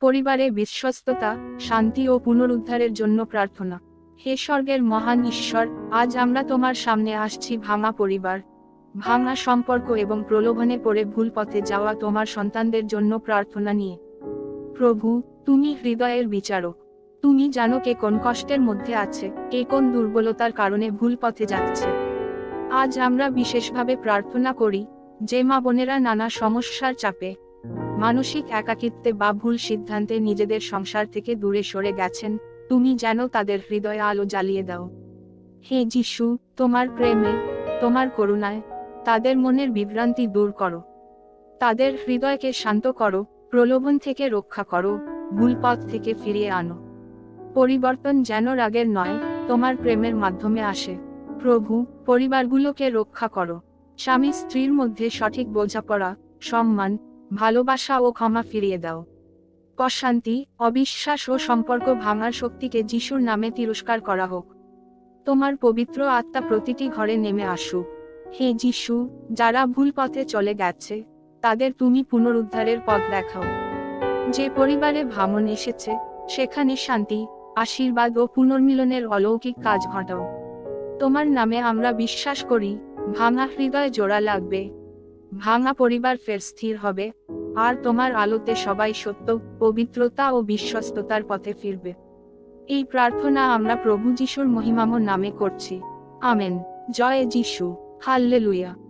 পরিবারে বিশ্বস্ততা, শান্তি ও পুনরুদ্ধারের জন্য প্রার্থনা। হে স্বর্গের মহান ঈশ্বর, আজ আমরা তোমার সামনে আসছি ভাঙা পরিবার, ভাঙা সম্পর্ক এবং প্রলোভনে পড়ে ভুল পথে যাওয়া তোমার সন্তানদের জন্য প্রার্থনা নিয়ে। প্রভু, তুমি হৃদয়ের বিচারক। তুমি জানো কে কোন কষ্টের মধ্যে আছে, কে কোন দুর্বলতার কারণে ভুল পথে যাচ্ছে। আজ আমরা বিশেষভাবে প্রার্থনা করি, যে মা বোনেরা নানা সমস্যার চাপে মানসিক একাকিত্বে বা ভুল সিদ্ধান্তে নিজেদের সংসার থেকে দূরে সরে গেছেন, তুমি যেন তাদের হৃদয়ে আলো জ্বালিয়ে দাও। হে যিশু, তোমার প্রেমে, তোমার করুণায়, তাদের মনের বিভ্রান্তি দূর করো। তাদের হৃদয়কে শান্ত করো, প্রলোভন থেকে রক্ষা করো ভুল পথ থেকে ফিরিয়ে আনো। পরিবর্তন যেন রাগের নয়, তোমার প্রেমের মাধ্যমে আসে। প্রভু, পরিবারগুলোকে রক্ষা করো। স্বামী স্ত্রীর মধ্যে সঠিক বোঝাপড়া, সম্মান ভালোবাসা ও ক্ষমা ফিরিয়ে দাও। অশান্তি অবিশ্বাস ও সম্পর্ক ভাঙার শক্তিকে যিশুর নামে তিরস্কার করা হোক। তোমার পবিত্র আত্মা প্রতিটি ঘরে নেমে আসুক। হে যিশু, যারা ভুল পথে চলে গেছে, তাদের তুমি পুনরুদ্ধারের পথ দেখাও। যে পরিবারে ভামন এসেছে, সেখানে শান্তি, আশীর্বাদ ও পুনর্মিলনের অলৌকিক কাজ ঘটাও। তোমার নামে আমরা বিশ্বাস করি, ভাঙা হৃদয় জোড়া লাগবে। ভাঙা পরিবার ফের স্থির হবে। আর তোমার আলোতে সবাই সত্য, পবিত্রতা ও বিশ্বস্ততার পথে ফিরবে। এই প্রার্থনা আমরা প্রভু যিশুর মহিমাম নামে করছি। আমেন। জয় যিশু। হাল্লেলুয়া।